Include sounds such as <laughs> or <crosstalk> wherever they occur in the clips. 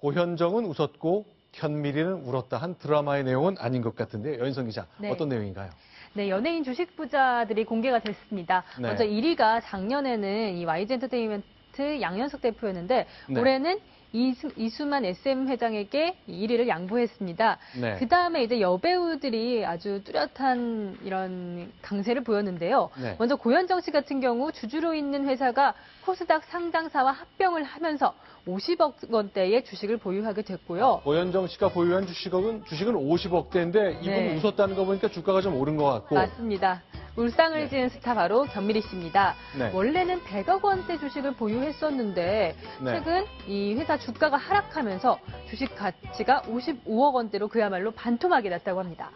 고현정은 웃었고 현미리는 울었다 한 드라마의 내용은 아닌 것 같은데 여인성 기자 네. 어떤 내용인가요? 네, 연예인 주식 부자들이 공개가 됐습니다. 네. 먼저 1위가 작년에는 이 YG 엔터테인먼트 양현석 대표였는데 네. 올해는 이수, 이수만 SM 회장에게 1위를 양보했습니다. 네. 그 다음에 이제 여배우들이 아주 뚜렷한 이런 강세를 보였는데요. 네. 먼저 고현정 씨 같은 경우 주주로 있는 회사가 코스닥 상장사와 합병을 하면서 50억 원대의 주식을 보유하게 됐고요. 고현정 씨가 보유한 주식은 주식은 50억대인데 이분 네. 웃었다는 거 보니까 주가가 좀 오른 것 같고 맞습니다. 울상을 네. 지은 스타 바로 견미리 씨입니다. 네. 원래는 100억 원대 주식을 보유했었는데 네. 최근 이 회사 주가가 하락하면서 주식 가치가 55억 원대로 그야말로 반토막이 났다고 합니다.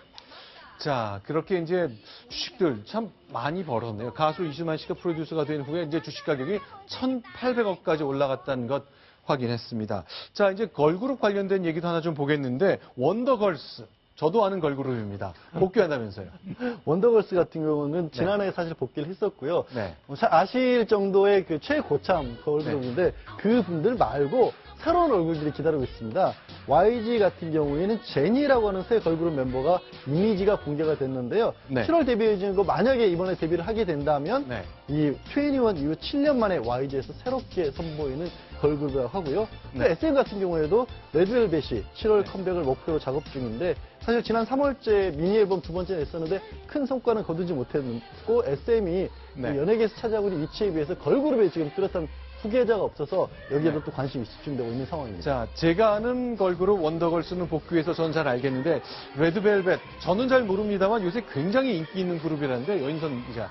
자, 그렇게 이제 주식들 참 많이 벌었네요. 가수 이수만 씨가 프로듀서가 된 후에 이제 주식 가격이 1,800억까지 올라갔다는 것 확인했습니다. 자, 이제 걸그룹 관련된 얘기도 하나 좀 보겠는데 원더걸스 저도 아는 걸그룹입니다. 복귀한다면서요. <laughs> 원더걸스 같은 경우는 지난해 사실 복귀를 했었고요. 네. 뭐 사- 아실 정도의 그 최고참 걸그룹인데 그 분들 말고 새로운 얼굴들이 기다리고 있습니다. YG 같은 경우에는 제니라고 하는 새 걸그룹 멤버가 이미지가 공개가 됐는데요. 네. 7월 데뷔해준 거 만약에 이번에 데뷔를 하게 된다면 네. 이21 이후 7년 만에 YG에서 새롭게 선보이는 걸그룹이라고 하고요. 또 네. SM 같은 경우에도 레드벨벳이 7월 컴백을 목표로 작업 중인데 사실 지난 3월째 미니 앨범 두 번째 냈었는데 큰 성과는 거두지 못했고 SM이 네. 연예계에서 차지하고 있는 위치에 비해서 걸그룹에 지금 뚜렷한 후계자가 없어서 여기에도 또 관심이 집중되고 있는 상황입니다. 자, 제가 아는 걸그룹 원더걸스는 복귀해서 전 잘 알겠는데 레드벨벳 저는 잘 모릅니다만 요새 굉장히 인기 있는 그룹이라는데 여인선 기자.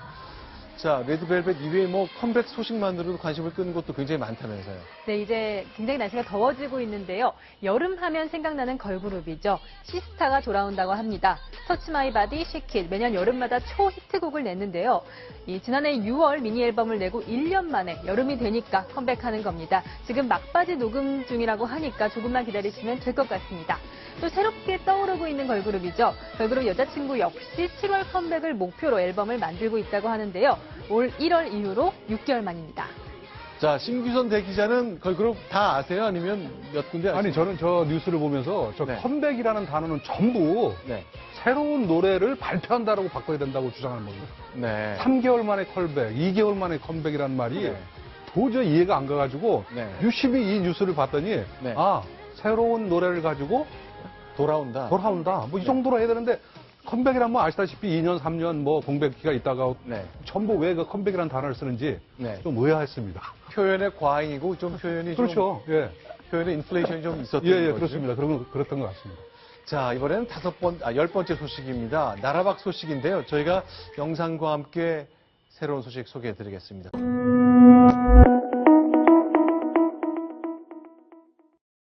자, 레드벨벳 이외에 뭐 컴백 소식만으로도 관심을 끄는 것도 굉장히 많다면서요. 네, 이제 굉장히 날씨가 더워지고 있는데요. 여름 하면 생각나는 걸그룹이죠. 시스타가 돌아온다고 합니다. 터치 마이 바디, 시킷 매년 여름마다 초히트곡을 냈는데요. 이 지난해 6월 미니 앨범을 내고 1년 만에 여름이 되니까 컴백하는 겁니다. 지금 막바지 녹음 중이라고 하니까 조금만 기다리시면 될 것 같습니다. 또 새롭게 떠오르고 있는 걸그룹이죠. 걸그룹 여자친구 역시 7월 컴백을 목표로 앨범을 만들고 있다고 하는데요. 올 1월 이후로 6개월 만입니다. 자, 심규선 대기자는 걸그룹 다 아세요? 아니면 몇 군데 아세요? 아니 저는 저 뉴스를 보면서 저 네. 컴백이라는 단어는 전부 네. 새로운 노래를 발표한다라고 바꿔야 된다고 주장하는 겁니다. 네. 3개월 만에 컴백, 2개월 만에 컴백이라는 말이 네. 도저히 이해가 안 가가지고 네. 유심히 이 뉴스를 봤더니 네. 아 새로운 노래를 가지고 돌아온다. 돌아온다. 뭐이 네. 정도로 해야 되는데 컴백이란 뭐 아시다시피 2년, 3년 뭐 공백기가 있다가 네. 전부 왜 그 컴백이라는 단어를 쓰는지 네. 좀 의아했습니다. 표현의 과잉이고 좀 표현이 그렇죠. 예. 좀 표현의 인플레이션이 좀 있었던 예, 예, 거죠. 그렇습니다. 그런, 그랬던 것 같습니다. 자, 이번에는 다섯 번, 아, 열 번째 소식입니다. 나라박 소식인데요. 저희가 영상과 함께 새로운 소식 소개해 드리겠습니다.